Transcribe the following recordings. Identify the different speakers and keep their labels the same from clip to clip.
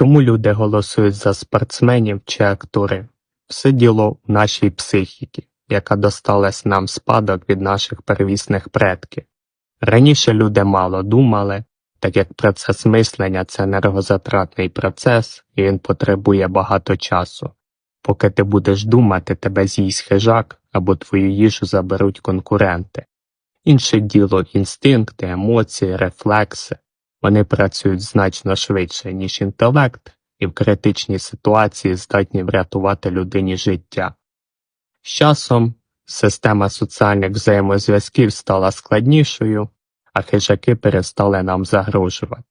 Speaker 1: Чому люди голосують за спортсменів чи акторів? Все діло в нашій психіці, яка досталась нам спадок від наших первісних предків. Раніше люди мало думали, так як процес мислення це енергозатратний процес, і він потребує багато часу. Поки ти будеш думати, тебе з'їсть хижак або твою їжу заберуть конкуренти. Інше діло інстинкти, емоції, рефлекси. Вони працюють значно швидше, ніж інтелект, і в критичній ситуації здатні врятувати людині життя. З часом система соціальних взаємозв'язків стала складнішою, а хижаки перестали нам загрожувати.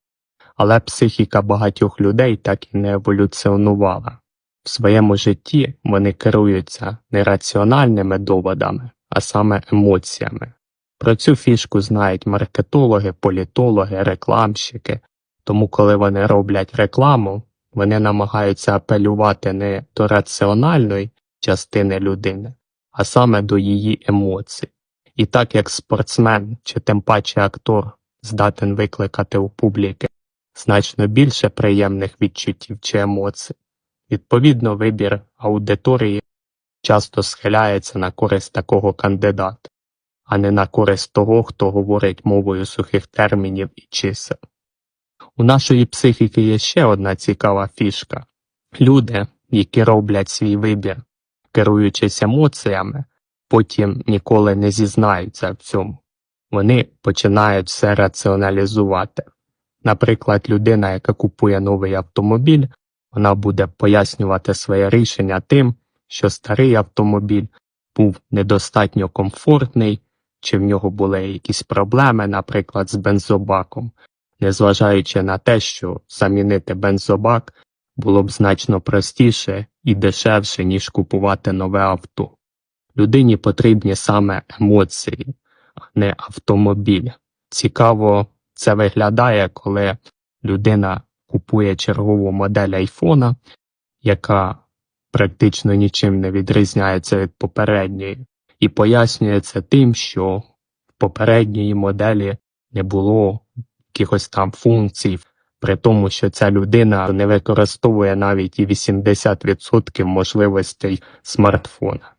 Speaker 1: Але психіка багатьох людей так і не еволюціонувала. В своєму житті вони керуються не раціональними доводами, а саме емоціями. Про цю фішку знають маркетологи, політологи, рекламщики, тому коли вони роблять рекламу, вони намагаються апелювати не до раціональної частини людини, а саме до її емоцій. І так як спортсмен чи тим паче актор здатен викликати у публіки значно більше приємних відчуттів чи емоцій, відповідно вибір аудиторії часто схиляється на користь такого кандидата, а не на користь того, хто говорить мовою сухих термінів і чисел. У нашої психіки є ще одна цікава фішка. Люди, які роблять свій вибір, керуючись емоціями, потім ніколи не зізнаються в цьому. Вони починають все раціоналізувати. Наприклад, людина, яка купує новий автомобіль, вона буде пояснювати своє рішення тим, що старий автомобіль був недостатньо комфортний, чи в нього були якісь проблеми, наприклад, з бензобаком, незважаючи на те, що замінити бензобак було б значно простіше і дешевше, ніж купувати нове авто. Людині потрібні саме емоції, а не автомобіль. Цікаво це виглядає, коли людина купує чергову модель айфона, яка практично нічим не відрізняється від попередньої, і пояснює це тим, що в попередньої моделі не було якихось там функцій, при тому, що ця людина не використовує навіть і 80% можливостей смартфона.